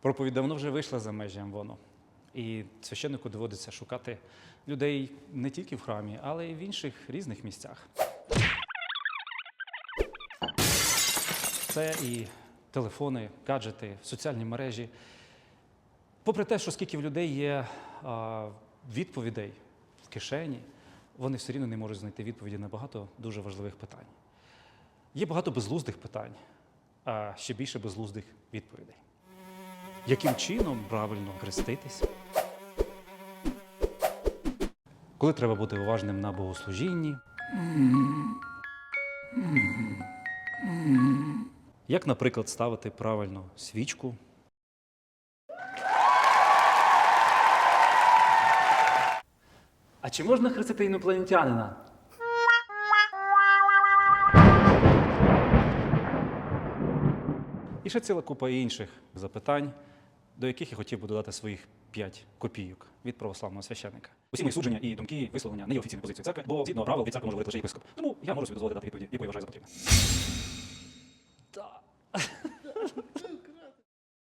Проповідь давно вже вийшла за межі Амвону. І священнику доводиться шукати людей не тільки в храмі, але й в інших різних місцях. Це і телефони, гаджети, соціальні мережі. Попри те, що скільки в людей є а, відповідей в кишені, вони все рівно не можуть знайти відповіді на багато дуже важливих питань. Є багато безглуздих питань, а ще більше безглуздих відповідей. Яким чином правильно хреститись? Коли треба бути уважним на богослужінні? Як, наприклад, ставити правильно свічку? А чи можна хрестити інопланетянина? І ще ціла купа інших запитань, до яких я хотів би додати своїх 5 копійок від православного священника. Усі мої судження і думки висловлення не є офіційною позицією церкви, бо згідно правил від церкви може лише єпископ. Тому я можу собі дозволити дати відповіді, яку я вважаю за потрібне.